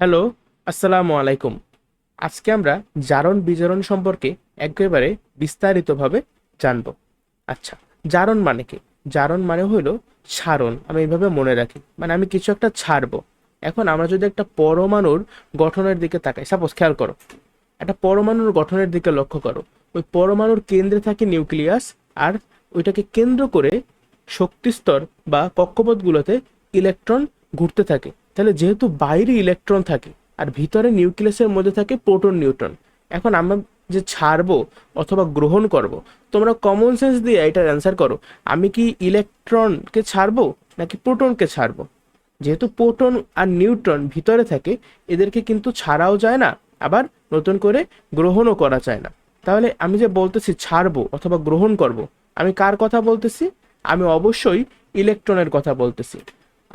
Hello, আসসালামু আলাইকুম। আজকে আমরা জারণ বিজারণ সম্পর্কে একেবারে বিস্তারিতভাবে জানব। আচ্ছা জারণ মানে কি? জারণ মানে হলো ছাড়ন, আমি এইভাবে মনে রাখি। মানে আমি কিছু একটা ছাড়বো। এখন আমরা যদি একটা পরমাণুর গঠনের দিকে তাকাই সাপোজ খেয়াল করো, একটা পরমাণুর গঠনের দিকে লক্ষ্য করো। ওই পরমাণুর কেন্দ্রে থাকে নিউক্লিয়াস আর ওইটাকে কেন্দ্র করে শক্তিস্তর বা কক্ষপথগুলোতে ইলেকট্রন ঘুরতে থাকে। তাহলে যেহেতু বাইরে ইলেকট্রন থাকে, আর ভিতরে নিউক্লিয়াসের মধ্যে থাকে প্রোটন নিউট্রন এখন আমরা যে ছাড়বো অথবা গ্রহণ করব, তোমরা কমন সেন্স দিয়ে এটার অ্যান্সার করো, আমি কি ইলেকট্রনকে ছাড়বো নাকি প্রোটনকে ছাড়বো? যেহেতু প্রোটন আর নিউট্রন ভিতরে থাকে, এদেরকে কিন্তু ছাড়াও যায় না, আবার নতুন করে গ্রহণও করা যায় না। তাহলে আমি যে বলতেছি ছাড়বো অথবা গ্রহণ করব, আমি কার কথা বলতেছি? আমি অবশ্যই ইলেকট্রনের কথা বলতেছি।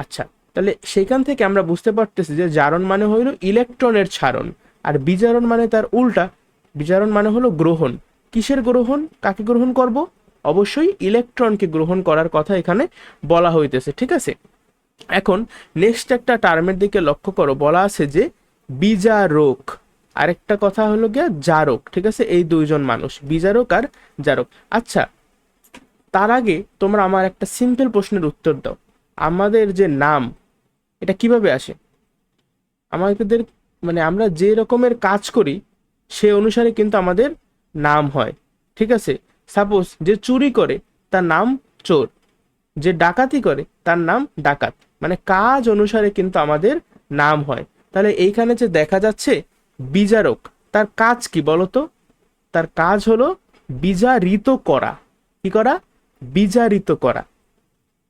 আচ্ছা তাহলে সেখান থেকে আমরা বুঝতে পারতেছি যে জারণ মানে হইল ইলেকট্রনের ছাড়ন আর বিজারণ মানে তার উল্টা। বিজারণ মানে হলো গ্রহণ। কিসের গ্রহণ? কাকে গ্রহণ করব? অবশ্যই ইলেকট্রনকে গ্রহণ করার কথা এখানে বলা হইতেছে, ঠিক আছে? এখন নেক্সট একটা টার্মের দিকে লক্ষ্য করো, বলা আছে যে বিজারক। আরেকটা কথা হলো গিয়া জারক, ঠিক আছে? এই দুইজন মানুষ, বিজারক আর জারক। আচ্ছা তার আগে তোমরা আমার একটা সিম্পল প্রশ্নের উত্তর দাও। আমাদের যে নাম এটা কীভাবে আসে? আমাদের মানে আমরা যে রকমের কাজ করি, সে অনুসারে কিন্তু আমাদের নাম হয়। ঠিক আছে? সাপোজ যে চুরি করে, তার নাম চোর। যে ডাকাতি করে, তার নাম ডাকাত। মানে কাজ অনুসারে কিন্তু আমাদের নাম হয়। তাহলে এইখানে যে দেখা যাচ্ছে, বিজারক। তার কাজ কি বলতো? তার কাজ হলো বিজারিত করা। কি করা? বিজারিত করা।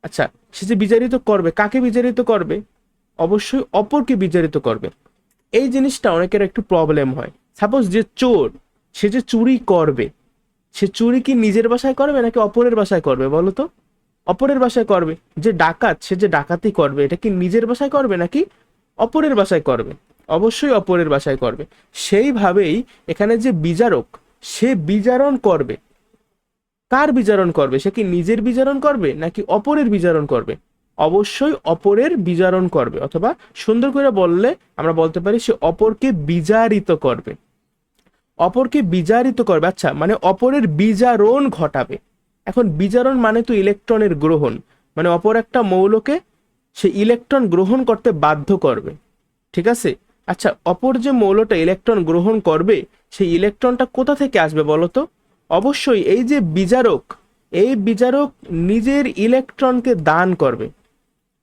আচ্ছা সে যে বিচারিত করবে, কাকে বিচারিত করবে? অবশ্যই অপরকে বিচারিত করবে। এই জিনিসটা অনেকের একটু প্রবলেম হয়। সাপোজ যে চোর, সে যে চুরি করবে, সে চুরি কি নিজের বাসায় করবে নাকি অপরের বাসায় করবে বলো তো? অপরের বাসায় করবে। যে ডাকাত, সে যে ডাকাতি করবে, এটা কি নিজের বাসায় করবে নাকি অপরের বাসায় করবে? অবশ্যই অপরের বাসায় করবে। সেইভাবেই এখানে যে বিচারক সে বিচারণ করবে। কার বিচারণ করবে? সে কি নিজের বিচারণ করবে নাকি অপরের বিচারণ করবে? অবশ্যই অপরের বিচারণ করবে, অথবা সুন্দর করে বললে আমরা বলতে পারি সে অপরকে বিচারিত করবে। অপরকে বিচারিত করবে আচ্ছা মানে অপরের বিচারণ ঘটাবে। এখন বিচারণ মানে তো ইলেকট্রনের গ্রহণ মানে অপর একটা মৌলকে সে ইলেকট্রন গ্রহণ করতে বাধ্য করবে, ঠিক আছে? আচ্ছা অপর যে মৌলটা ইলেকট্রন গ্রহণ করবে, সেই ইলেকট্রনটা কোথা থেকে আসবে বলো তো? অবশ্যই এই যে বিচারক এই বিচারক নিজের ইলেকট্রনকে দান করবে।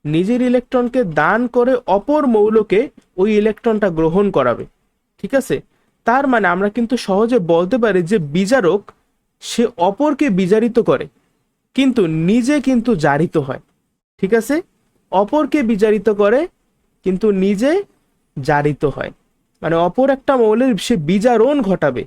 নিজের ইলেকট্রনকে দান করে অপর মৌলকে ওই ইলেকট্রনটা গ্রহণ করাবে। ঠিক আছে? তার মানে আমরা কিন্তু সহজে বলতে পারি যে বিচারক, সে অপরকে বিচারিত করে, কিন্তু নিজে কিন্তু জারিত হয়। ঠিক আছে? অপরকে বিচারিত করে, কিন্তু নিজে জারিত হয়। মানে অপর একটা মৌলের সে বিজারণ ঘটাবে।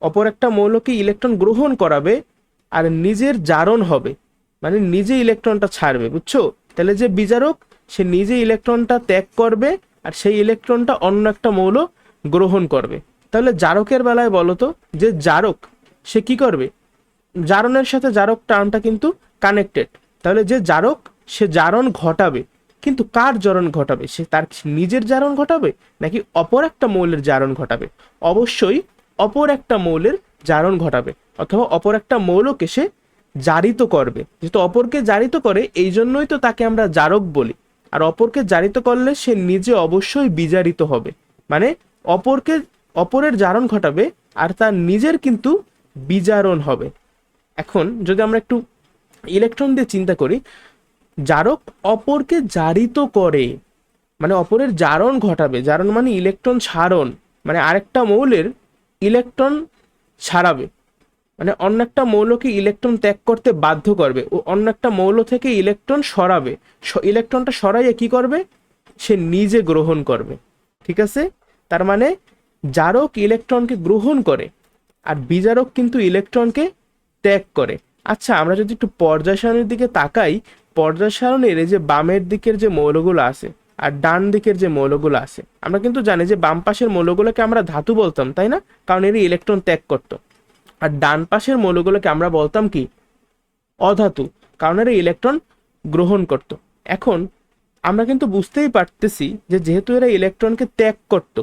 অপর একটা মৌলকে ইলেকট্রন গ্রহণ করাবে, আর নিজের জারণ হবে। মানে নিজে ইলেকট্রনটা ছাড়বে, বুঝছ? তাহলে যে বিজারক সে নিজে ইলেকট্রনটা ত্যাগ করবে আর সেই ইলেকট্রনটা অন্য একটা মৌল গ্রহণ করবে। তাহলে জারকের বেলায় বলো তো যে জারক, সে কি করবে? জারণের সাথে জারক টার্মটা কিন্তু কানেক্টেড। তাহলে যে জারক, সে জারণ ঘটাবে। কিন্তু কার জারণ ঘটাবে? সে তার নিজের জারণ ঘটাবে নাকি অপর একটা মৌলের জারণ ঘটাবে? অবশ্যই অপর একটা মৌলের জারণ ঘটাবে, অথবা অপর একটা মৌলকে সে জারিত করবে। যেহেতু অপরকে জারিত করে এই জন্যই তো তাকে আমরা জারক বলি। আর অপরকে জারিত করলে সে নিজে অবশ্যই বিজারিত হবে। মানে অপরকে, অপরের জারণ ঘটাবে আর তার নিজের কিন্তু বিজারণ হবে। এখন যদি আমরা একটু ইলেকট্রন দিয়ে চিন্তা করি, জারক অপরকে জারিত করে মানে অপরের জারণ ঘটাবে। জারণ মানে ইলেকট্রন ছাড়ন মানে আরেকটা মৌলের ইলেকট্রন ছাড়াবে। মানে অন্য একটা মৌলকে ইলেকট্রন ত্যাগ করতে বাধ্য করবে। ও অন্য একটা মৌল থেকে ইলেকট্রন সরাবে। ইলেকট্রনটা সরাইয়ে কি করবে? সে নিজে গ্রহণ করবে। ঠিক আছে? তার মানে জারক ইলেকট্রনকে গ্রহণ করে আর বিজারক কিন্তু ইলেকট্রনকে ত্যাগ করে। আচ্ছা আমরা যদি একটু পর্যায় সারণীর দিকে তাকাই পর্যায় সারণীর এই যে বামের দিকের যে মৌলগুলো আছে আর ডান দিকের যে মৌলগুলো আছে, আমরা কিন্তু জানি যে বাম পাশের মৌলগুলোকে আমরা ধাতু বলতাম, তাই না? কারণ এর ইলেকট্রন ত্যাগ করতো। আর ডান পাশের মৌলগুলোকে আমরা বলতাম কি? অধাতু। কারণ এরা ইলেকট্রন গ্রহণ করত। এখন আমরা কিন্তু বুঝতেই পারতেছি যে যেহেতু এরা ইলেকট্রনকে ত্যাগ করত,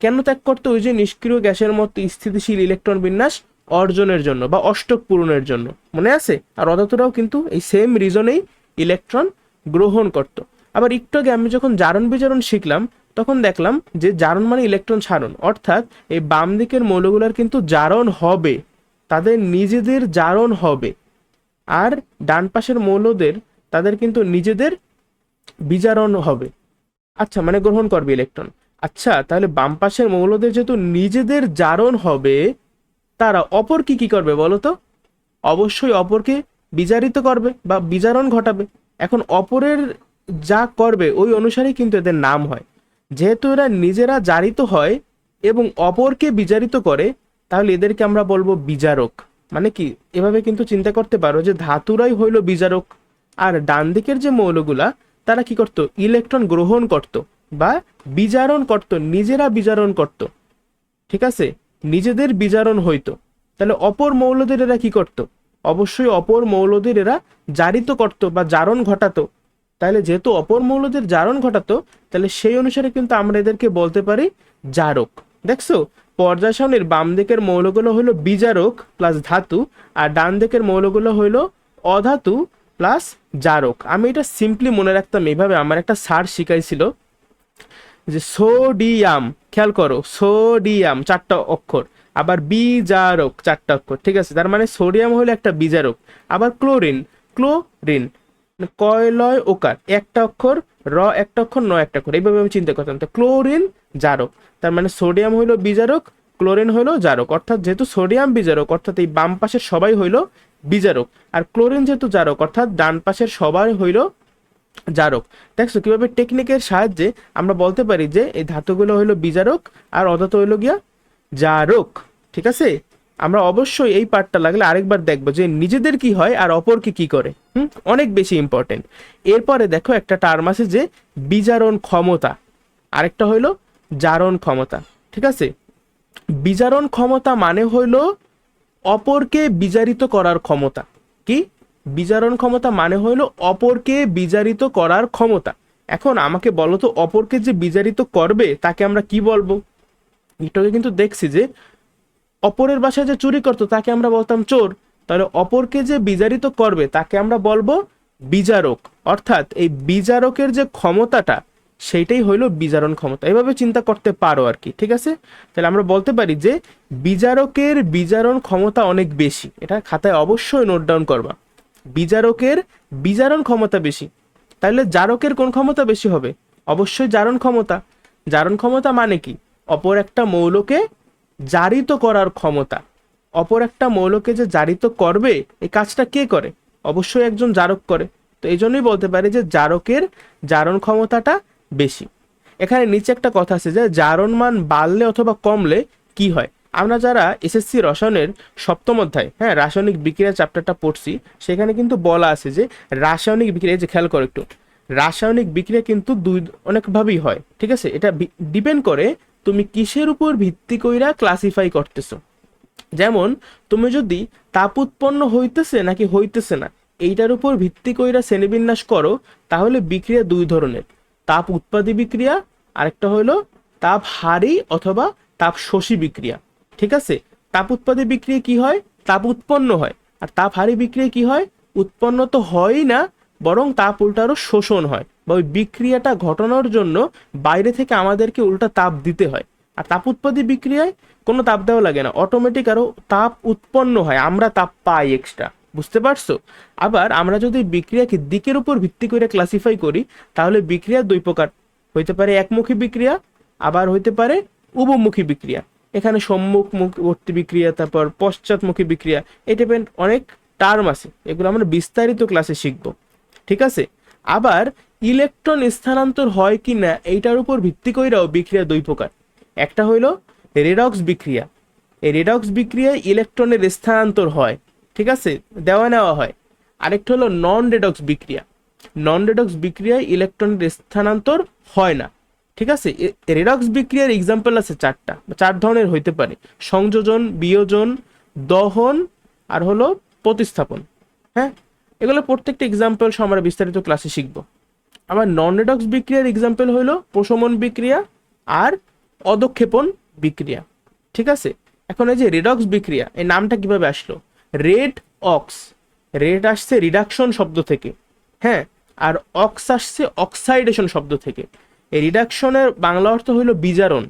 কেন ত্যাগ করতো? ওই যে নিষ্ক্রিয় গ্যাসের মতো স্থিতিশীল ইলেকট্রন বিন্যাস অর্জনের জন্য বা অষ্টক পূরণের জন্য। মনে আছে? আর অদাতরাও কিন্তু এই সেম রিজনেই ইলেকট্রন গ্রহণ করত। আবার একটু আগে আমি যখন জারণ বিজারণ শিখলাম, তখন দেখলাম যে জারণ মানে ইলেকট্রন সারণ অর্থাৎ এই বাম দিকের মৌলগুলোর কিন্তু জারণ হবে। তাদের নিজেদের জারণ হবে। আর ডান পাশের মৌলদের তাদের কিন্তু নিজেদের বিজারণ হবে। আচ্ছা মানে গ্রহণ করবে ইলেকট্রন আচ্ছা তাহলে বাম পাশের মৌলদের যেহেতু নিজেদের জারণ হবে, তারা অপর কি কি করবে বলো তো? অবশ্যই অপরকে বিজারিত করবে বা বিজারণ ঘটাবে। এখন অপরের যা করবে, ওই অনুসারেই কিন্তু এদের নাম হয়। যেহেতু এরা নিজেরা জারিত হয় এবং অপরকে বিজারিত করে তাহলে এদেরকে আমরা বলব বিজারক। মানে কি? এভাবে কিন্তু চিন্তা করতে পারো যে ধাতুরাই হইল বিজারক। আর ডান দিকের যে মৌলগুলা, তারা কি করত? ইলেকট্রন গ্রহণ করত বা বিজারণ করত, নিজেরা বিজারণ করত। ঠিক আছে? নিজেদের বিজারণ হইতো। তাহলে অপর মৌলদের এরা কি করত? অবশ্যই অপর মৌলদের এরা জারিত করত বা জারণ ঘটাতো। তাহলে যেহেতু অপর মৌলদের জারণ ঘটাতো, তাহলে সেই অনুসারে কিন্তু আমরা এদেরকে বলতে পারি জারক। দেখছ? পর্যায় বাম দিকের মৌলগুলো হলো বিজারক প্লাস ধাতু আর ডান দিকের মৌলগুলো হলো অধাতু প্লাস জারক। আমি এটা সিম্পলি মনে রাখতাম, এইভাবে আমার একটা সার শিখাইছিল যে সোডিয়াম খেয়াল করো সোডিয়াম চারটা অক্ষর, আবার বিজারক চারটা অক্ষর, ঠিক আছে? তার মানে সোডিয়াম হলো একটা বিজারক, আবার ক্লোরিন ক্লোরিন মানে কয়লয় ওকার একটা অক্ষর, র একটা অক্ষর ন একটা অক্ষর, এইভাবে আমি চিন্তা করতাম। তো ক্লোরিন জারক। তার মানে সোডিয়াম হইল বিজারক, ক্লোরিন হইল জারক। অর্থাৎ যেহেতু সোডিয়াম বিজারক, অর্থাৎ এই বাম পাশের সবাই হইল বিজারক। আর ক্লোরিন যেহেতু জারক, অর্থাৎ ডান পাশের সবাই হইল জারক। দেখছ কীভাবে টেকনিকের সাহায্যে আমরা বলতে পারি যে এই ধাতুগুলো হইল বিজারক আর অধাতু হইল গিয়া জারক। ঠিক আছে? আমরা অবশ্যই এই পার্টটা লাগলে আরেকবার দেখব যে নিজেদের কি হয় আর অপরকে কি করে। হুম? অনেক বেশি ইম্পর্টেন্ট এরপরে দেখো একটা টার্ম আছে যে বিজারণ ক্ষমতা। আরেকটা হইল জারণ ক্ষমতা, ঠিক আছে? বিজারণ ক্ষমতা মানে হইল অপরকে বিজারিত করার ক্ষমতা। কি? বিজারণ ক্ষমতা মানে হইল অপরকে বিজারিত করার ক্ষমতা। এখন আমাকে বলো তো, অপরকে যে বিজারিত করবে, তাকে আমরা কি বলব? এটাকে কিন্তু দেখছি যে, অপরের বাসায় যে চুরি করতো, তাকে আমরা বলতাম চোর। তাহলে অপরকে যে বিজারিত করবে, তাকে আমরা বলব বিজারক। অর্থাৎ এই বিজারকের যে ক্ষমতাটা সেইটাই হইল বিজারণ ক্ষমতা। এভাবে চিন্তা করতে পারো আর কি, ঠিক আছে? তাহলে আমরা বলতে পারি যে বিজারকের বিজারণ ক্ষমতা অনেক বেশি। এটা খাতায় অবশ্যই নোট ডাউন করবা। বিজারকের বিজারণ ক্ষমতা বেশি। তাহলে জারকের কোন ক্ষমতা বেশি হবে? অবশ্যই জারণ ক্ষমতা। জারণ ক্ষমতা মানে কি? অপর একটা মৌলকে জারিত করার ক্ষমতা। অপর একটা মৌলকে যে জারিত করবে, এই কাজটা কে করে? অবশ্যই একজন জারক করে। তো এই জন্যই বলতে পারি যে জারকের জারণ ক্ষমতাটা বেশি। এখানে নিচে একটা কথা আছে যে, জারণ মান বাড়লে অথবা কমলে কি হয়? আমরা যারা এসএসসি রসায়নের সপ্তম অধ্যায় হ্যাঁ রাসায়নিক বিক্রিয়া চ্যাপ্টারটা পড়ছি, সেখানে কিন্তু বলা আছে যে, রাসায়নিক বিক্রিয়া যে খেয়াল করো একটু, রাসায়নিক বিক্রিয়া কিন্তু দুই অনেকভাবেই হয়, ঠিক আছে? এটা ডিপেন্ড করে তুমি কিসের উপর ভিত্তি কইরা ক্লাসিফাই করতেছো। যেমন, তুমি যদি তাপ উৎপন্ন হইতেছে নাকি হইতেছে না, এইটার উপর ভিত্তি কইরা শ্রেণীবিন্যাস করো, তাহলে বিক্রিয়া দুই ধরনের। তাপ উৎপাদী বিক্রিয়া, আরেকটা হলো তাপ হারি অথবা তাপ শোষী বিক্রিয়া। ঠিক আছে? তাপ উৎপাদী বিক্রিয়া কি হয়? তাপ উৎপন্ন হয়। আর তাপ হারি বিক্রিয়া কি হয়? উৎপন্ন তো হয়ই না, বরং তাপ উল্টারও শোষণ হয়। বা ওই বিক্রিয়াটা ঘটানোর জন্য বাইরে থেকে আমাদেরকে উল্টা তাপ দিতে হয়। আর তাপ উৎপাদী বিক্রিয়ায় কোনো তাপ দেওয়া লাগে না। অটোমেটিক আরও তাপ উৎপন্ন হয়। আমরা তাপ পাই এক্সট্রা বুঝতে পারছ? আবার আমরা যদি বিক্রিয়াকে দিকের উপর ভিত্তি করে ক্লাসিফাই করি, তাহলে বিক্রিয়া দুই প্রকার। হইতে পারে একমুখী বিক্রিয়া, আবার হইতে পারে উভমুখী বিক্রিয়া। এখানে সম্মুখমুখী বিক্রিয়া, তারপর পশ্চাৎমুখী বিক্রিয়া, এই টাইপের অনেক টার্ম আছে। এগুলো আমরা বিস্তারিত ক্লাসে শিখব। ঠিক আছে? আবার ইলেকট্রন স্থানান্তর হয় কি না এইটার উপর ভিত্তি কইরাও বিক্রিয়া দুই প্রকার। একটা হইল রেডক্স বিক্রিয়া। এই রেডক্স বিক্রিয়ায় ইলেকট্রনের স্থানান্তর হয়। ঠিক আছে? দেওয়া নেওয়া হয়। আরেকটা হলো নন রেডক্স বিক্রিয়া। নন রেডক্স বিক্রিয়ায় ইলেকট্রনের স্থানান্তর হয় না। ঠিক আছে? রেডক্স বিক্রিয়ার এক্সাম্পল আছে চারটা। চার ধরনের হইতে পারে। সংযোজন, বিয়োজন, দহন আর হলো প্রতিস্থাপন। হ্যাঁ? এগুলো প্রত্যেকটা এক্সাম্পল আমরা বিস্তারিত ক্লাসে শিখব। আমার নন রেডক্স বিক্রিয়ার এক্সাম্পল হলো প্রশমন বিক্রিয়া আর অদক্ষেপণ বিক্রিয়া। ঠিক আছে? এখন এই যে রেডক্স বিক্রিয়া, এই নামটা কীভাবে আসলো? Red ox. রেড আসছে রিডাকশন শব্দ থেকে হ্যাঁ? আর অক্স আসছে অক্সাইডেশন শব্দ থেকে। এই রিডাকশনের বাংলা অর্থ হইল বিজারণ,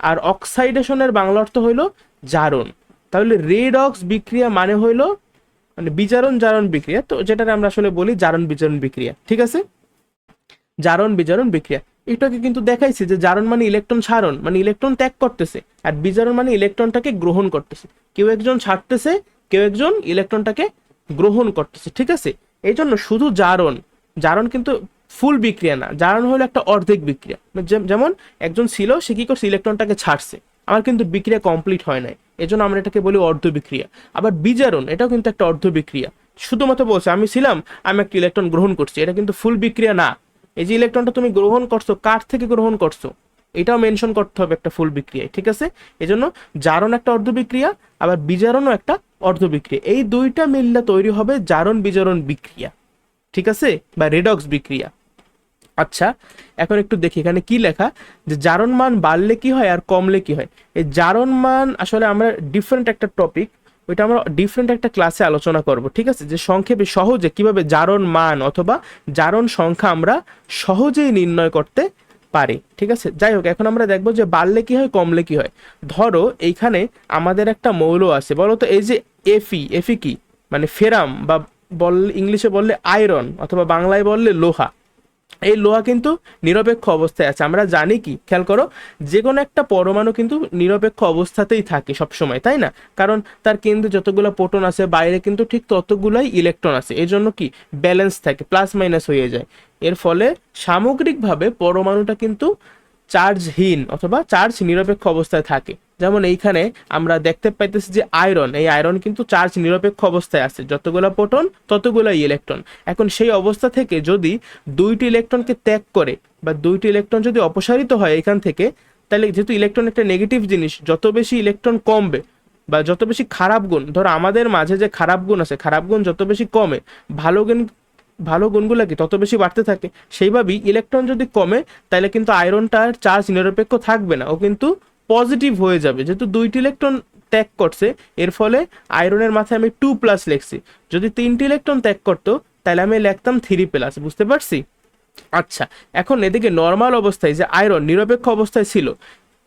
আর অক্সাইডেশনের বাংলা অর্থ হইল জারণ। তাহলে রেড অক্স বিক্রিয়া মানে হইল মানে বিজারণ জারণ বিক্রিয়া। তো যেটাকে আমরা আসলে বলি জারণ বিজারণ বিক্রিয়া, ঠিক আছে? জারণ বিজারণ বিক্রিয়া। এটাকে কিন্তু দেখাইছে যে জারণ মানে ইলেকট্রন ছাড়ন মানে ইলেকট্রন ত্যাগ করতেছে, আর বিজারণ মানে ইলেকট্রনটাকে গ্রহণ করতেছে। কেউ একজন ছাড়তেছে কেউ একজন ইলেকট্রনটাকে গ্রহণ করতেছে, ঠিক আছে? এই জন্য শুধু জারণ জারণ কিন্তু ফুল বিক্রিয়া না, জারণ হলো একটা অর্ধেক বিক্রিয়া। যে- যেমন একজন ছিল, সে কি করছে, ইলেকট্রনটাকে ছাড়ছে। আমার কিন্তু বিক্রিয়া কমপ্লিট হয় নাই, এজন্য আমরা এটাকে বলি অর্ধ বিক্রিয়া। আবার বিজারণ, এটাও কিন্তু একটা অর্ধ বিক্রিয়া। শুধুমাত্র বলছে, আমি ছিলাম, আমি একটা ইলেকট্রন গ্রহণ করছি, এটা কিন্তু ফুল বিক্রিয়া না। এই যে ইলেকট্রনটা তুমি গ্রহণ করছ, কার থেকে গ্রহণ করছ? এটাও মেনশন করতে হবে একটা ফুল বিক্রিয়ায়, ঠিক আছে? এজন্য জারণ একটা অর্ধ বিক্রিয়া, আবার বিজারণও একটা অর্ধ বিক্রিয়া এই দুইটা মিললে তৈরি হবে জারণ বিজারণ বিক্রিয়া। ঠিক আছে? বা রেডক্স বিক্রিয়া। আচ্ছা এখন একটু দেখি এখানে কি লেখা? যে জারণ মান বাড়লে কি হয় আর কমলে কি হয়? এই জারণ মান আসলে আমরা ডিফারেন্ট একটা টপিক ওইটা আমরা ডিফারেন্ট একটা ক্লাসে আলোচনা করব, ঠিক আছে? যে সংক্ষেপে সহজে কীভাবে জারণ মান অথবা জারণ সংখ্যা আমরা সহজেই নির্ণয় করতে পারি, ঠিক আছে? যাই হোক, এখন আমরা দেখব যে বাড়লে কি হয়, কমলে কি হয়। ধরো, এইখানে আমাদের একটা মৌল আছে বলো তো এই যে এফি এফি কি? মানে ফেরাম বা বল, ইংলিশে বললে আয়রন অথবা বাংলায় বললে লোহা। এই লোহা কিন্তু নিরপেক্ষ অবস্থায় আছে। আমরা জানি কি? খেয়াল করো যে কোনো একটা পরমাণু কিন্তু নিরপেক্ষ অবস্থাতেই থাকে সবসময়, তাই না? কারণ তার কেন্দ্রে যতগুলো প্রোটন আছে, বাইরে কিন্তু ঠিক ততগুলাই ইলেকট্রন আছে। এই জন্য কি? ব্যালেন্স থাকে, প্লাস মাইনাস হয়ে যায়। এর ফলে সামগ্রিকভাবে পরমাণুটা কিন্তু চার্জহীন অথবা চার্জ নিরপেক্ষ অবস্থায় থাকে। যেমন এইখানে আমরা দেখতে পাইতেছি যে আয়রন, এই আয়রন কিন্তু চার্জ নিরপেক্ষ অবস্থায় আছে। যতগুলো প্রোটন ততগুলো ইলেকট্রন। এখন সেই অবস্থা থেকে যদি দুইটি ইলেকট্রনকে ত্যাগ করে বা দুইটি ইলেকট্রন যদি অপসারিত হয় এখান থেকে, তাহলে যেহেতু ইলেকট্রন একটা নেগেটিভ জিনিস, যত বেশি ইলেকট্রন কমবে বা যত বেশি খারাপ গুণ, ধরো আমাদের মাঝে যে খারাপ গুণ আছে, খারাপ গুণ যত বেশি কমে, ভালো গুণ ভালো গুণগুলো কি? তত বেশি বাড়তে থাকে। সেইভাবেই ইলেকট্রন যদি কমে তাহলে কিন্তু আয়রনটার চার্জ নিরপেক্ষ থাকবে না। ও কিন্তু পজিটিভ হয়ে যাবে। যেহেতু দুইটি ইলেকট্রন ত্যাগ করছে, এর ফলে আয়রনের মাথায় আমি টু প্লাস লিখছি। যদি তিনটি ইলেকট্রন ত্যাগ করতো তাহলে আমি লিখতাম থ্রি প্লাস বুঝতে পারছি? আচ্ছা এখন এদিকে নর্মাল অবস্থায় যে আয়রন নিরপেক্ষ অবস্থায় ছিল,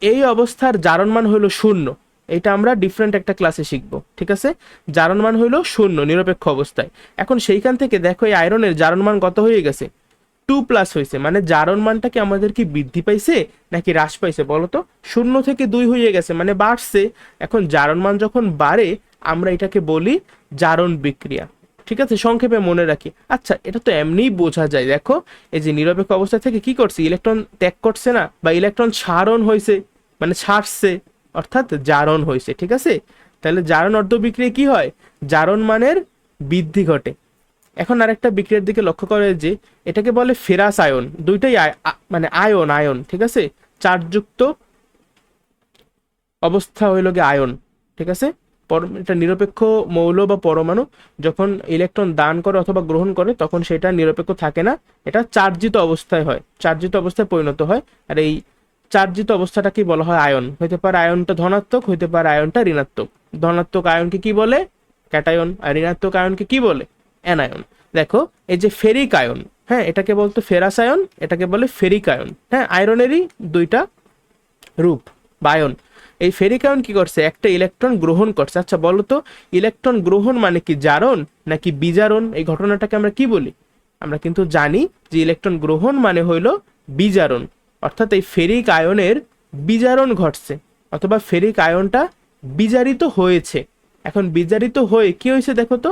এই অবস্থার জারণ মান হলো শূন্য। এটা আমরা ডিফারেন্ট একটা ক্লাসে শিখব, ঠিক আছে? জারণ মান হলো শূন্য, নিরপেক্ষ অবস্থায়। এখন সেইখান থেকে দেখো এই আয়রনের জারণ মান কত হয়ে গেছে? টু প্লাস হয়েছে মানে জারণ মানটা কি আমাদের কি বৃদ্ধি পাইছে নাকি হ্রাস পাইছে বলো তো? শূন্য থেকে দুই হয়ে গেছে মানে বাড়ছে। এখন জারণ মান যখন বাড়ে, আমরা এটাকে বলি জারণ বিক্রিয়া, ঠিক আছে? সংক্ষেপে মনে রাখি। আচ্ছা এটা তো এমনিই বোঝা যায়, দেখো। এই যে নিরপেক্ষ অবস্থা থেকে কি করছে? ইলেকট্রন ত্যাগ করছে না? বা ইলেকট্রন ছাড়ন হয়েছে মানে ছাড়ছে। অর্থাৎ জারণ হয়েছে ঠিক আছে? তাহলে জারণ অর্ধ বিক্রিয়া কি হয়? জারণ মানের বৃদ্ধি ঘটে। এখন আরেকটা বিক্রিয়ার দিকে লক্ষ্য করে যে, এটাকে বলে ফেরাস আয়ন। দুইটাই মানে আয়ন আয়ন, ঠিক আছে? চার্জযুক্ত অবস্থা হইল গিয়ে আয়ন, ঠিক আছে? এটা নিরপেক্ষ মৌল বা পরমাণু, যখন ইলেকট্রন দান করে অথবা গ্রহণ করে, তখন সেটা নিরপেক্ষ থাকে না। এটা চার্জিত অবস্থায় হয়। চার্জিত অবস্থায় পরিণত হয়। আর এই চার্জিত অবস্থাটাকে বলা হয় আয়ন। হইতে পারে আয়নটা ধনাত্মক, হইতে পারে আয়নটা ঋণাত্মক। ধনাত্মক আয়নকে কি বলে? ক্যাটায়ন। আর ঋণাত্মক আয়নকে কি বলে? অ্যানায়ন। দেখো, এই যে ফেরিক আয়ন হ্যাঁ এটাকে বলতো ফেরাস আয়ন, এটাকে বলে ফেরিক আয়ন। হ্যাঁ আয়রনেরই দুইটা রূপ বায়ন এই ফেরিক আয়ন কি করছে? একটা ইলেকট্রন গ্রহণ করছে। আচ্ছা বলো তো, ইলেকট্রন গ্রহণ মানে কি জারণ নাকি বিজারণ? এই ঘটনাটাকে আমরা কি বলি? আমরা কিন্তু জানি যে ইলেকট্রন গ্রহণ মানে হইল বিজারণ। অর্থাৎ এই ফেরিক আয়নের বিজারণ ঘটছে, অথবা ফেরিক আয়নটা বিজারিত হয়েছে। এখন বিজারিত হয়ে কি হয়েছে দেখো তো?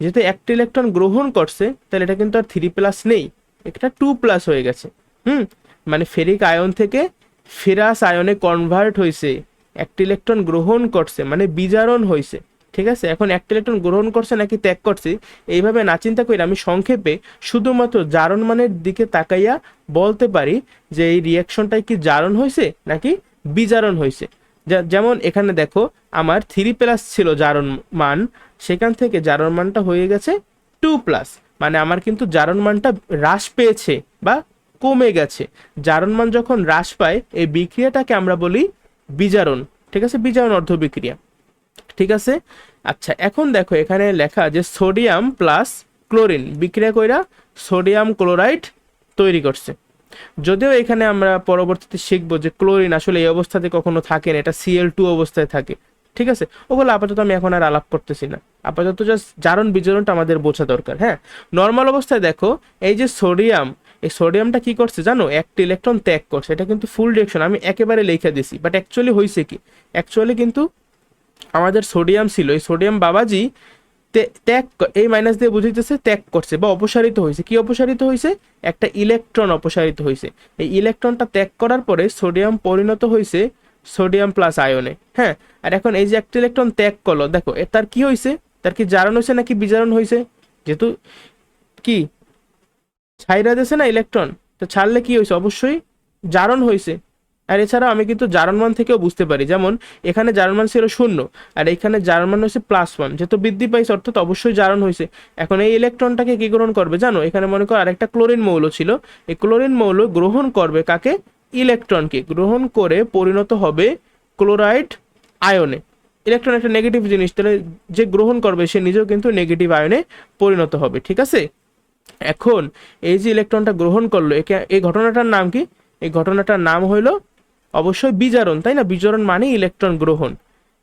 যেহেতু একটা ইলেকট্রন গ্রহণ করছে, তাহলে এটা কিন্তু আর থ্রি প্লাস নেই এটা টু প্লাস হয়ে গেছে। হুম? মানে ফেরিক আয়ন থেকে ফেরাস আয়নে কনভার্ট হয়েছে, একটা ইলেকট্রন গ্রহণ করছে মানে বিজারণ হয়েছে। ঠিক আছে? এখন একটা ইলেকট্রন গ্রহণ করছে নাকি ত্যাগ করছে? এইভাবে না চিন্তা করে আমি সংক্ষেপে শুধুমাত্র জারণ মানের দিকে তাকাইয়া বলতে পারি যে এই রিয়াকশনটাই কি জারণ হয়েছে নাকি বিজারণ হয়েছে? যেমন এখানে দেখো, আমার থ্রি প্লাস ছিল জারণ মান, সেখান থেকে জারণ মানটা হয়ে গেছে টু প্লাস মানে আমার কিন্তু জারণ মানটা হ্রাস পেয়েছে বা কমে গেছে। জারণ মান যখন হ্রাস পায়, এই বিক্রিয়াটাকে আমরা বলি বিজারণ। ঠিক আছে? বিজারণ অর্ধ বিক্রিয়া। ঠিক আছে? আচ্ছা এখন দেখো এখানে লেখা যে সোডিয়াম প্লাস ক্লোরিন, বিক্রিয়া কইরা সোডিয়াম ক্লোরাইড তৈরি করছে। যদিও এখানে আমরা পরবর্তীতে শিখব যে ক্লোরিন আসলে এই অবস্থাতে কখনো থাকে না, এটা সিএল টু অবস্থায় থাকে। ঠিক আছে? ওগুলো আপাতত আমি এখন আর আলাপ করতেছি না। আপাতত জাস্ট জারণ বিজারণটা আমাদের বোঝা দরকার হ্যাঁ? নর্মাল অবস্থায় দেখো, এই যে সোডিয়াম, এই সোডিয়ামটা কি করছে জানো? একটি ইলেকট্রন ত্যাগ করছে, এটা কিন্তু ফুল ডিরেকশন আমি একেবারে লিখে দিছি বাট অ্যাকচুয়ালি হয়েছে কি? অ্যাকচুয়ালি কিন্তু আমাদের সোডিয়াম ছিল, এই সোডিয়াম বাবাজি ত্যাগ এই মাইনাস দিয়ে বুঝাইতেছে ত্যাগ করছে বা অপসারিত হয়েছে। কি অপসারিত হয়েছে? একটা ইলেকট্রন অপসারিত হয়েছে। এই ইলেকট্রনটা ত্যাগ করার পরে সোডিয়াম পরিণত হয়েছে সোডিয়াম প্লাস আয়নে হ্যাঁ? আর এখন এই যে একটা ইলেকট্রন ত্যাগ করল, দেখো তার কি হয়েছে? তার কি জারণ হয়েছে নাকি বিজারণ হয়েছে? যেহেতু কি? ছাইরা দিয়েছে না ইলেকট্রন তো ছাড়লে কি হয়েছে? অবশ্যই জারণ হয়েছে। আর এছাড়া আমি কিন্তু জার্মান থেকেও বুঝতে পারি, যেমন এখানে জার্মান ছিল শূন্য, আর এখানে জার্মান হয়েছে প্লাস ওয়ান যেহেতু বৃদ্ধি পাইছে, অর্থাৎ অবশ্যই জারণ হয়েছে। এখন এই ইলেকট্রনটাকে কি গ্রহণ করবে জানো? এখানে মনে করো আরেকটা ক্লোরিন মৌল ছিল, এই ক্লোরিন মৌল গ্রহণ করবে কাকে? ইলেকট্রনকে গ্রহণ করে পরিণত হবে ক্লোরাইড আয়নে ইলেকট্রন একটা নেগেটিভ জিনিস, তাহলে যে গ্রহণ করবে, সে নিজেও কিন্তু নেগেটিভ আয়নে পরিণত হবে, ঠিক আছে? এখন এই যে ইলেকট্রনটা গ্রহণ করল, একে এই ঘটনাটার নাম কি? এই ঘটনাটার নাম হইল অবশ্যই বিজারণ, তাই না? বিজারণ মানে ইলেকট্রন গ্রহণ।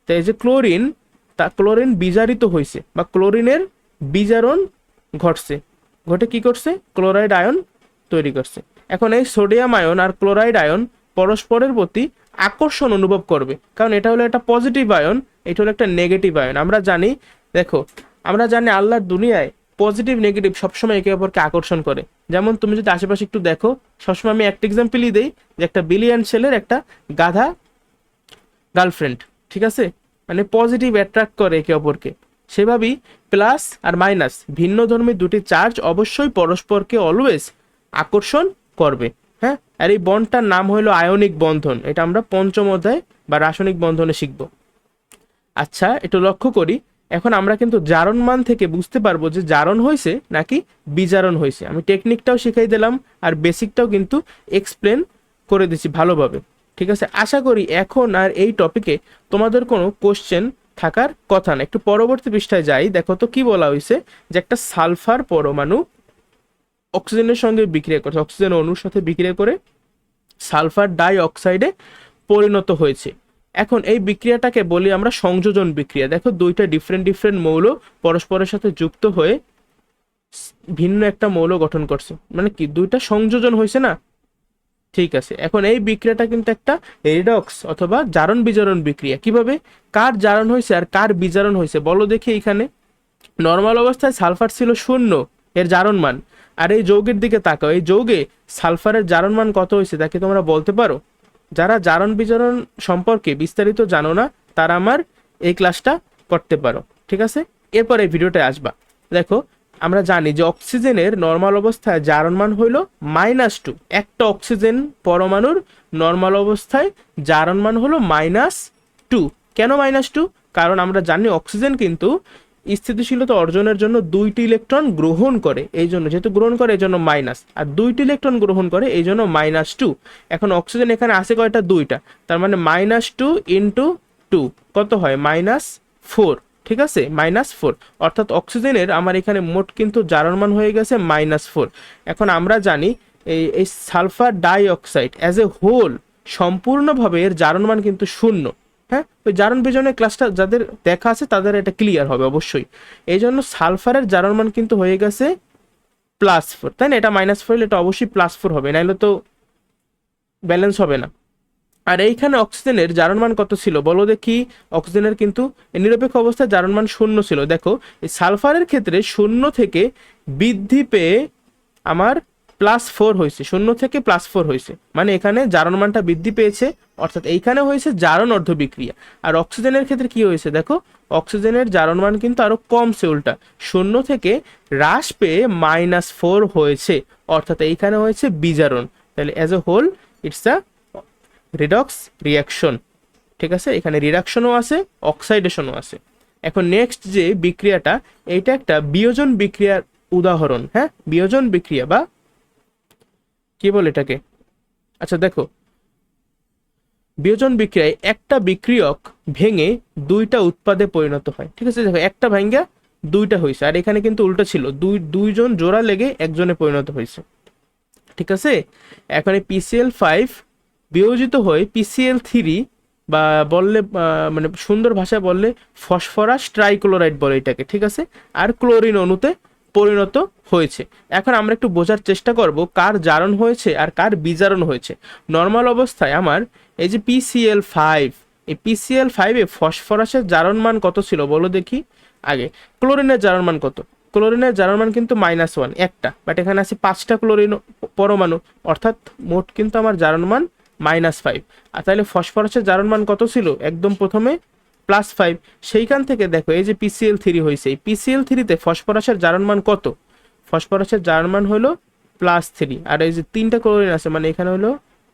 তাই যে ক্লোরিন তা ক্লোরিন বিজারিত হয়েছে বা ক্লোরিনের বিজারণ ঘটছে। ঘটে কি করছে? ক্লোরাইড আয়ন তৈরি করছে। এখন এই সোডিয়াম আয়ন আর ক্লোরাইড আয়ন পরস্পরের প্রতি আকর্ষণ অনুভব করবে। কারণ এটা হলো একটা পজিটিভ আয়ন এটা হলো একটা নেগেটিভ আয়ন আমরা জানি, দেখো, আমরা জানি আল্লাহর দুনিয়ায় পজিটিভ নেগেটিভ সবসময় একে অপরকে আকর্ষণ করে। যেমন তুমি যদি আশেপাশে একটু দেখো, সবসময় আমি একটা এক্সাম্পলই দিই যে একটা বিলিয়ন ছেলের একটা গাধা গার্লফ্রেন্ড ঠিক আছে? মানে পজিটিভ অ্যাট্রাক্ট করে একে অপরকে। সেভাবেই প্লাস আর মাইনাস ভিন্ন ধর্মী দুটি চার্জ অবশ্যই পরস্পরকে অলওয়েজ আকর্ষণ করবে হ্যাঁ? আর এই বন্ডটার নাম হলো আয়নিক বন্ধন। এটা আমরা পঞ্চম অধ্যায় বা রাসায়নিক বন্ধনে শিখব। আচ্ছা একটু লক্ষ্য করি। এখন আমরা কিন্তু জারণ মান থেকে বুঝতে পারব যে জারণ হয়েছে নাকি বিজারণ হয়েছে। আমি টেকনিকটাও শিখাই দিলাম আর বেসিকটাও কিন্তু এক্সপ্লেন করে দিচ্ছি ভালোভাবে। ঠিক আছে? আশা করি এখন আর এই টপিকে তোমাদের কোনো কোশ্চেন থাকার কথা না। একটু পরবর্তী পৃষ্ঠায় যাই। দেখো তো কি বলা হয়েছে যে একটা সালফার পরমাণু অক্সিজেনের সঙ্গে বিক্রিয়া করছে অক্সিজেন অণুর সাথে বিক্রিয়া করে সালফার ডাই অক্সাইডে পরিণত হয়েছে। এখন এই বিক্রিয়াটাকে বলি আমরা সংযোজন বিক্রিয়া। দেখো দুইটা ডিফারেন্ট ডিফারেন্ট মৌল পরস্পরের সাথে যুক্ত হয়ে ভিন্ন একটা মৌল গঠন করছে। মানে কি? দুইটা সংযোজন হয়েছে না? ঠিক আছে। এখন এই বিক্রিয়াটা কিন্তু একটা রিডক্স অথবা জারণ বিজারণ বিক্রিয়া। কীভাবে? কার জারণ হয়েছে আর কার বিজারণ হয়েছে বলো দেখি এখানে। নর্মাল অবস্থায় সালফার ছিল শূন্য, এর জারণ মান। আর এই যৌগের দিকে তাকাও। এই যৌগে সালফারের জারণ মান কত হয়েছে তাকে তোমরা বলতে পারো? যারা জারণ বিজারণ সম্পর্কে বিস্তারিত জানো না, তারা আমার এই ক্লাসটা করতে পারো, ঠিক আছে? এরপর এই ভিডিওটায় আসবা। দেখো, আমরা জানি যে অক্সিজেনের নর্মাল অবস্থায় জারণ মান হইল মাইনাস টু একটা অক্সিজেন পরমাণুর নর্মাল অবস্থায় জারণ মান হলো মাইনাস টু কেন মাইনাস টু কারণ আমরা জানি অক্সিজেন কিন্তু স্থিতিশীলতা অর্জনের জন্য দুইটি ইলেকট্রন গ্রহণ করে, এই জন্য, যেহেতু গ্রহণ করে, এই জন্য মাইনাস আর দুইটি ইলেকট্রন গ্রহণ করে, এই জন্য মাইনাস টু এখন অক্সিজেন এখানে আছে কয়টা? দুইটা। তার মানে মাইনাস টু ইন্টু টু কত হয়? মাইনাস ফোর ঠিক আছে? মাইনাস ফোর অর্থাৎ অক্সিজেনের আমার এখানে মোট কিন্তু জারণ মান হয়ে গেছে মাইনাস ফোর এখন আমরা জানি এই এই sulphur dioxide as a whole সম্পূর্ণভাবে এর জারণ মান কিন্তু শূন্য। হ্যাঁ? ওই জারণ বিজনের ক্লাসটা যাদের দেখা আছে, তাদের এটা ক্লিয়ার হবে অবশ্যই। এই জন্য সালফারের জারণ মান কিন্তু হয়ে গেছে প্লাস ফোর তাই না? এটা মাইনাস ফোর এটা অবশ্যই প্লাস ফোর হবে নাহলে তো ব্যালেন্স হবে না। আর এইখানে অক্সিজেনের জারণ মান কত ছিল? বলো দেখি অক্সিজেনের কিন্তু নিরপেক্ষ অবস্থায় জারণ মান শূন্য ছিল। দেখো, এই সালফারের ক্ষেত্রে শূন্য থেকে বৃদ্ধি পেয়ে আমার প্লাস ফোর হয়েছে, শূন্য থেকে প্লাস ফোর হয়েছে। মানে এখানে জারণ মানটা বৃদ্ধি পেয়েছে, অর্থাৎ এইখানে হয়েছে জারণ অর্ধ বিক্রিয়া আর অক্সিজেনের ক্ষেত্রে কি হয়েছে দেখো, অক্সিজেনের জারণ মান কিন্তু আরও কমছে উল্টা। শূন্য থেকে হ্রাস পেয়ে মাইনাস ফোর হয়েছে, অর্থাৎ এইখানে হয়েছে বিজারণ। তাহলে as a whole it's a redox reaction ঠিক আছে? এখানে রিডাকশনও আছে অক্সাইডেশনও আছে। এখন নেক্সট যে বিক্রিয়াটা, এইটা একটা বিয়োজন বিক্রিয়ার উদাহরণ হ্যাঁ? বিয়োজন বিক্রিয়া বা কি বলে এটাকে? আচ্ছা দেখো। বিয়োজন বিক্রিয়ায় একটা বিক্রিয়ক ভেঙে দুইটা উৎপাদে পরিণত হয়। ঠিক আছে? দেখো, একটা ভাঙ্গা, দুইটা হয়েছে আর এখানে কিন্তু উল্টো ছিল। দুই, দুইজন জোড়া লেগে একজনে পরিণত হয়েছে ঠিক আছে? এখানে পিসিএল ফাইভ বিয়োজিত হয়ে পিসিএল থ্রি বা বললে মানে সুন্দর ভাষায় বললে ফসফরাস ট্রাইক্লোরাইড বলে এটাকে। ঠিক আছে? আর ক্লোরিন অণুতে পরিণত হয়েছে। এখন আমরা একটু বোঝার চেষ্টা করব কার জারণ হয়েছে আর কার বিজারণ হয়েছে। নর্মাল অবস্থায় আমার এই যে পিসিএল ফাইভ এই পিসিএল ফাইভে ফসফরাসের জারণ মান কত ছিল বলো দেখি? আগে, ক্লোরিনের জারণ মান কত? ক্লোরিনের জারণ মান কিন্তু মাইনাস ওয়ান একটা। বাট এখানে আছে পাঁচটা ক্লোরিন পরমাণু, অর্থাৎ মোট কিন্তু আমার জারণ মান মাইনাস ফাইভ আর তাহলে ফসফরাসের জারণ মান কত ছিল? একদম প্রথমে প্লাস ফাইভ সেইখান থেকে দেখো, এই যে পিসিএল থ্রি হয়েছে, এই পিসিএল থ্রিতে ফসফরাসের জারণ মান কত? ফসফরাসের জারণ মান হলো প্লাস থ্রি আর এই যে তিনটা ক্লোরিন আছে মানে এখানে হলো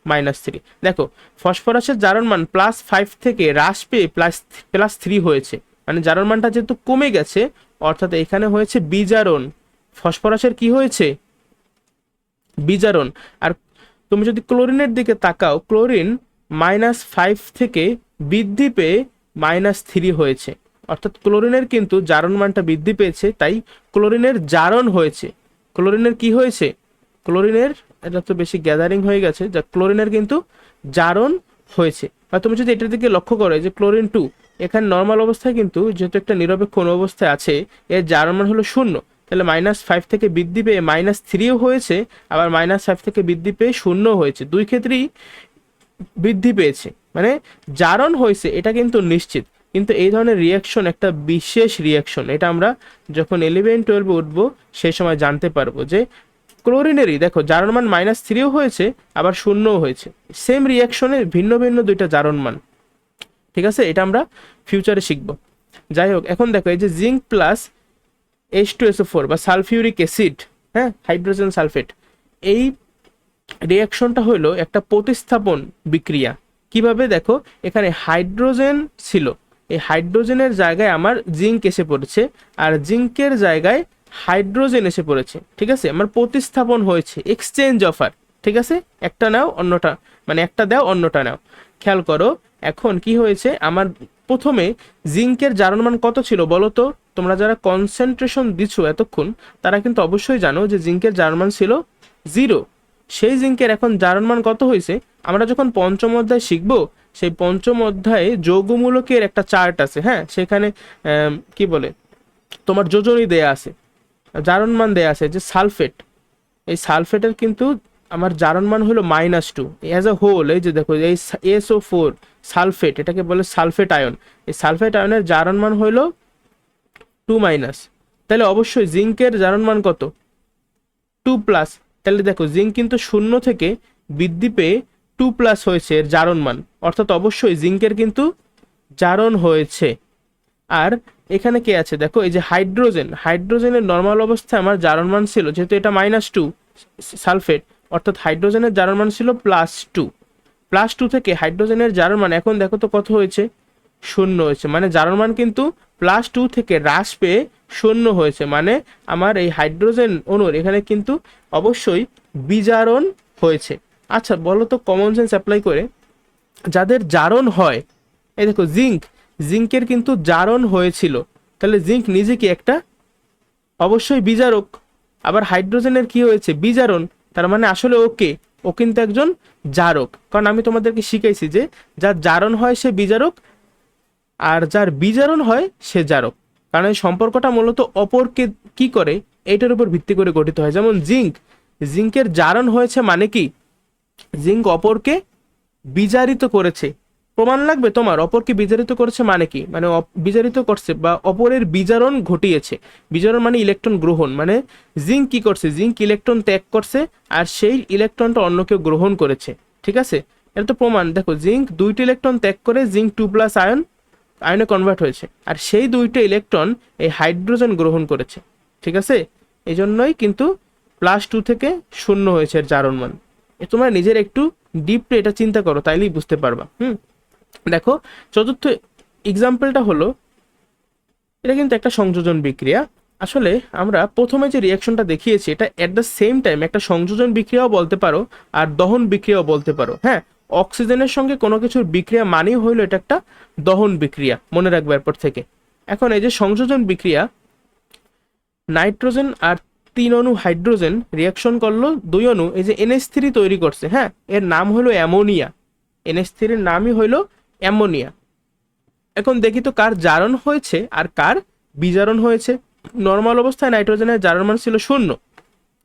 মাইনাস থ্রি দেখো ফসফরাসের জারণ মান প্লাস ফাইভ থেকে হ্রাস পেয়ে প্লাস প্লাস থ্রি হয়েছে মানে জারণ মানটা যেহেতু কমে গেছে, অর্থাৎ এখানে হয়েছে বিজারণ। ফসফরাসের কি হয়েছে? বিজারণ। আর তুমি যদি ক্লোরিনের দিকে তাকাও ক্লোরিন মাইনাস ফাইভ থেকে বৃদ্ধি পেয়ে মাইনাস থ্রি হয়েছে। অর্থাৎ ক্লোরিনের কিন্তু জারণ মানটা বৃদ্ধি পেয়েছে, তাই ক্লোরিনের জারণ হয়েছে। ক্লোরিনের কি হয়েছে? ক্লোরিনের, এটা তো বেশি গ্যাদারিং হয়ে গেছে, যা ক্লোরিনের কিন্তু জারণ হয়েছে। আর তুমি যদি এটার দিকে লক্ষ্য করো যে ক্লোরিন টু, এখানে নর্মাল অবস্থায় কিন্তু যেহেতু একটা নিরপেক্ষ অবস্থায় আছে, এর জারণ মান হলো শূন্য। তাহলে মাইনাস ফাইভ থেকে বৃদ্ধি পেয়ে মাইনাস থ্রিও হয়েছে, আবার মাইনাস ফাইভ থেকে বৃদ্ধি পেয়ে শূন্য হয়েছে। দুই ক্ষেত্রেই বৃদ্ধি পেয়েছে। মানে জারণ হয়েছে, এটা কিন্তু নিশ্চিত। কিন্তু এই ধরনের রিয়াকশন একটা বিশেষ রিয়াকশন এটা আমরা যখন ইলেভেন টুয়েলভে উঠবো সেই সময় জানতে পারব যে ক্লোরিনেরই, দেখো, জারণ মান মাইনাস থ্রিও হয়েছে, আবার শূন্যও হয়েছে। সেম রিয়াকশনে ভিন্ন ভিন্ন দুইটা জারণ মান। ঠিক আছে? এটা আমরা ফিউচারে শিখব। যাই হোক, এখন দেখো, এই যে zinc plus H two SO four বা সালফিউরিক অ্যাসিড হ্যাঁ? হাইড্রোজেন সালফেট এই রিয়াকশনটা হলো একটা প্রতিস্থাপন বিক্রিয়া। কীভাবে দেখো? এখানে হাইড্রোজেন ছিল। এই হাইড্রোজেনের জায়গায় আমার জিঙ্ক এসে পড়েছে আর জিঙ্কের জায়গায় হাইড্রোজেন এসে পড়েছে। ঠিক আছে? আমার প্রতিস্থাপন হয়েছে। এক্সচেঞ্জ অফার ঠিক আছে? একটা নাও, অন্যটা। মানে একটা দাও, অন্যটা নাও। খেয়াল করো, এখন কি হয়েছে? আমার প্রথমে জিঙ্কের জারণমান কত ছিল বলো তো? তোমরা যারা কনসেন্ট্রেশন দিচ্ছ এতক্ষণ, তারা কিন্তু অবশ্যই জানো যে জিঙ্কের জারণমান ছিল জিরো সেই জিঙ্কের এখন জারণ মান কত হয়েছে? আমরা যখন পঞ্চম অধ্যায় শিখব, সেই পঞ্চম অধ্যায়ে যৌগমূলকের একটা চার্ট আছে হ্যাঁ? সেখানে কি বলে? তোমার যোজনী দেয়া আছে, জারণ মান দেয়া আছে, যে সালফেট। এই সালফেটের কিন্তু আমার জারণ মান হলো minus two as a whole এই যে দেখো, এই এসও ফোর সালফেট, এটাকে বলে সালফেট আয়ন। এই সালফেট আয়নের জারণ মান হলো টু মাইনাস তাহলে অবশ্যই জিঙ্কের জারণ মান কত? টু প্লাস তাহলে দেখো জিঙ্ক কিন্তু শূন্য থেকে বৃদ্ধি পেয়ে টু প্লাস হয়েছে এর জারণ মান। অর্থাৎ অবশ্যই জিঙ্কের কিন্তু জারণ হয়েছে। আর এখানে কে আছে? দেখো, এই যে হাইড্রোজেন হাইড্রোজেনের নর্মাল অবস্থায় আমার জারণ মান ছিল, যেহেতু এটা মাইনাস টু সালফেট অর্থাৎ হাইড্রোজেনের জারণ মান ছিল প্লাস টু প্লাস টু থেকে হাইড্রোজেনের জারণ মান, এখন দেখো তো কত হয়েছে? শূন্য হয়েছে। মানে জারণ মান কিন্তু প্লাস টু থেকে হ্রাস পেয়ে শূন্য হয়েছে। মানে আমার এই হাইড্রোজেন অণুর এখানে কিন্তু অবশ্যই বিজারণ হয়েছে। আচ্ছা বলো তো কমন সেন্স অ্যাপ্লাই করে। যাদের জারণ হয়, এই দেখো জিঙ্ক জিঙ্কের কিন্তু জারণ হয়েছিল। তাহলে জিঙ্ক নিজে কি একটা? অবশ্যই বিজারক। আবার হাইড্রোজেনের কি হয়েছে? বিজারণ। তার মানে আসলে ওকে ও কিন্তু একজন জারক। কারণ আমি তোমাদেরকে শিখাইছি যে, যার জারণ হয় সে বিজারক আর যার বিজারণ হয় সে জারক। কারণ সম্পর্কটা মূলত অপরকে কি করে? এটার উপর ভিত্তি করে গঠিত হয়। যেমন জিঙ্ক, জিঙ্কের জারণ হয়েছে মানে কি? জিঙ্ক অপরকে বিজারিত করেছে। প্রমাণ লাগবে তোমার, অপরকে বিজারিত করেছে মানে কি? মানে বিজারিত করছে বা অপরের বিজারণ ঘটিয়েছে। বিজারণ মানে ইলেকট্রন গ্রহণ। মানে জিঙ্ক কি করছে? জিঙ্ক ইলেকট্রন ত্যাগ করছে আর সেই ইলেকট্রনটা অন্য কেউ গ্রহণ করেছে। ঠিক আছে? এটা তো প্রমাণ। দেখো, জিঙ্ক দুইটি ইলেকট্রন ত্যাগ করে, জিঙ্ক টু প্লাস আয়ন আয়নে কনভার্ট হয়েছে। আর সেই দুইটা ইলেকট্রন এই হাইড্রোজেন গ্রহণ করেছে। ঠিক আছে? এই জন্যই কিন্তু প্লাস টু থেকে শূন্য হয়েছে এর জারণ মান। তোমরা নিজের একটু ডিপলি এটা চিন্তা করো, তাইলেই বুঝতে পারবা। হুম? দেখো, চতুর্থ এক্সাম্পলটা হলো, এটা কিন্তু একটা সংযোজন বিক্রিয়া। আসলে আমরা প্রথমে যে রিয়াকশনটা দেখিয়েছি, এটা অ্যাট দ্য সেম টাইম একটা সংযোজন বিক্রিয়াও বলতে পারো আর দহন বিক্রিয়াও বলতে পারো। হ্যাঁ? অক্সিজেনের সঙ্গে কোনো কিছুর বিক্রিয়া মানেই হইল এটা একটা দহন বিক্রিয়া, মনে রাখবে এরপর থেকে। এখন এই যে সংযোজন বিক্রিয়া, নাইট্রোজেন আর তিন অণু হাইড্রোজেন রিয়াকশন করল দুই অণু, এই যে এনএস থ্রি তৈরি করছে হ্যাঁ? এর নাম হলো অ্যামোনিয়া। এনএস থ্রির নামই হলো অ্যামোনিয়া। এখন দেখি তো কার জারণ হয়েছে আর কার বিজারণ হয়েছে। নর্মাল অবস্থায় নাইট্রোজেনের জারণ মান ছিল শূন্য।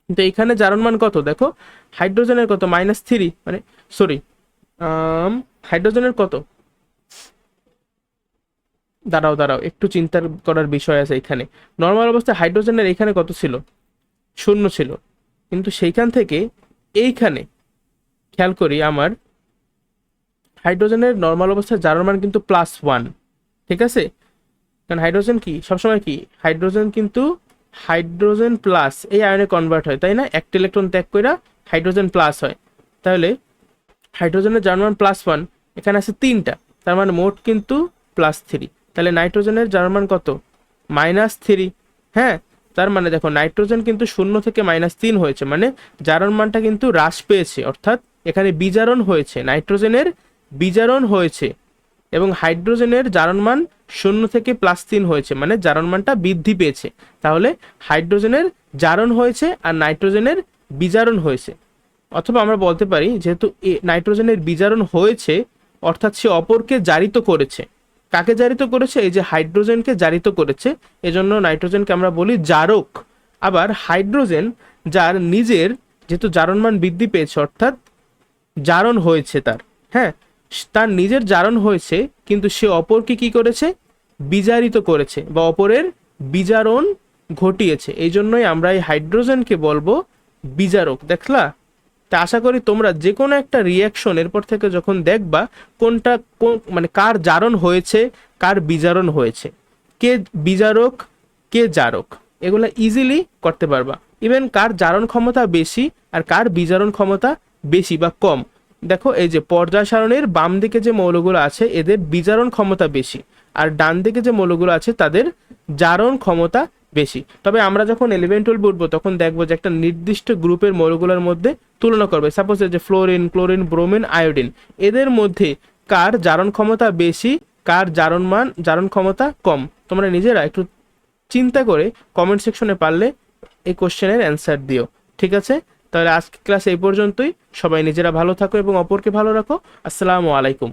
কিন্তু এখানে জারণ মান কত? দেখো, হাইড্রোজেনের কত? মাইনাস থ্রি মানে সরি হাইড্রোজেনের কত? দাঁড়াও দাঁড়াও, একটু চিন্তা করার বিষয় আছে এখানে। নর্মাল অবস্থায় হাইড্রোজেনের এখানে কত ছিল? শূন্য ছিল। কিন্তু সেইখান থেকে এইখানে, খেয়াল করি আমার, হাইড্রোজেনের নর্মাল অবস্থায় জারণ মান কিন্তু প্লাস ওয়ান ঠিক আছে? কারণ হাইড্রোজেন কি? সবসময় কি? হাইড্রোজেন কিন্তু হাইড্রোজেন প্লাস এই আয়নে কনভার্ট হয়, তাই না? একটা ইলেকট্রন ত্যাগ করে হাইড্রোজেন প্লাস হয়। তাহলে হাইড্রোজেনের জার্মান প্লাস ওয়ান এখানে আছে তিনটা, তার মানে মোট কিন্তু প্লাস থ্রি তাহলে নাইট্রোজেনের জার্মান কত? মাইনাস থ্রি হ্যাঁ তার মানে দেখো, নাইট্রোজেন কিন্তু শূন্য থেকে মাইনাস তিন হয়েছে মানে জারণ মানটা কিন্তু হ্রাস পেয়েছে, অর্থাৎ এখানে বিজারণ হয়েছে, নাইট্রোজেনের বিজারণ হয়েছে, এবং হাইড্রোজেনের জারণ মান শূন্য থেকে প্লাস তিন হয়েছে মানে জারণ মানটা বৃদ্ধি পেয়েছে। তাহলে হাইড্রোজেনের জারণ হয়েছে আর নাইট্রোজেনের বিজারণ হয়েছে। অথবা আমরা বলতে পারি যেহেতু নাইট্রোজেনের বিজারণ হয়েছে, অর্থাৎ সে অপরকে জারিত করেছে। কাকে জারিত করেছে? এই যে হাইড্রোজেনকে জারিত করেছে, এজন্য নাইট্রোজেনকে আমরা বলি জারক। আবার হাইড্রোজেন, যার নিজের যেহেতু জারণমান বৃদ্ধি পেয়েছে, অর্থাৎ জারণ হয়েছে তার হ্যাঁ? তার নিজের জারণ হয়েছে, কিন্তু সে অপরকে কি করেছে? বিজারিত করেছে বা অপরের বিজারণ ঘটিয়েছে। এই জন্যই আমরা এই হাইড্রোজেনকে বলব বিজারক। দেখলা? তা আশা করি তোমরা যে কোনো একটা রিয়াকশন এরপর থেকে যখন দেখবা, কোনটা কোন মানে কার জারণ হয়েছে, কার বিজারণ হয়েছে। কে বিজারক, কে জারক। এগুলো ইজিলি করতে পারবা। ইভেন কার জারণ ক্ষমতা বেশি আর কার বিজারণ ক্ষমতা বেশি বা কম। দেখো, এই যে পর্যায় সারণীর বাম দিকে যে মৌলগুলো আছে, এদের বিজারণ ক্ষমতা বেশি। আর ডান দিকে যে মৌলগুলো আছে, তাদের জারণ ক্ষমতা বেশি। তবে আমরা যখন ইলেভেন টুয়েলভ উঠবো, তখন দেখব যে একটা নির্দিষ্ট গ্রুপের মৌলগুলোর মধ্যে তুলনা করবে। সাপোজ যে ফ্লোরিন ক্লোরিন ব্রোমিন আয়োডিন এদের মধ্যে কার জারণ ক্ষমতা বেশি, কার জারণ মান, জারণ ক্ষমতা কম? তোমরা নিজেরা একটু চিন্তা করে কমেন্ট সেকশনে পারলে এই কোশ্চেনের অ্যান্সার দিও। ঠিক আছে? তাহলে আজকে ক্লাস এই পর্যন্তই। সবাই নিজেরা ভালো থাকো এবং অপরকে ভালো রাখো। আসসালামু আলাইকুম।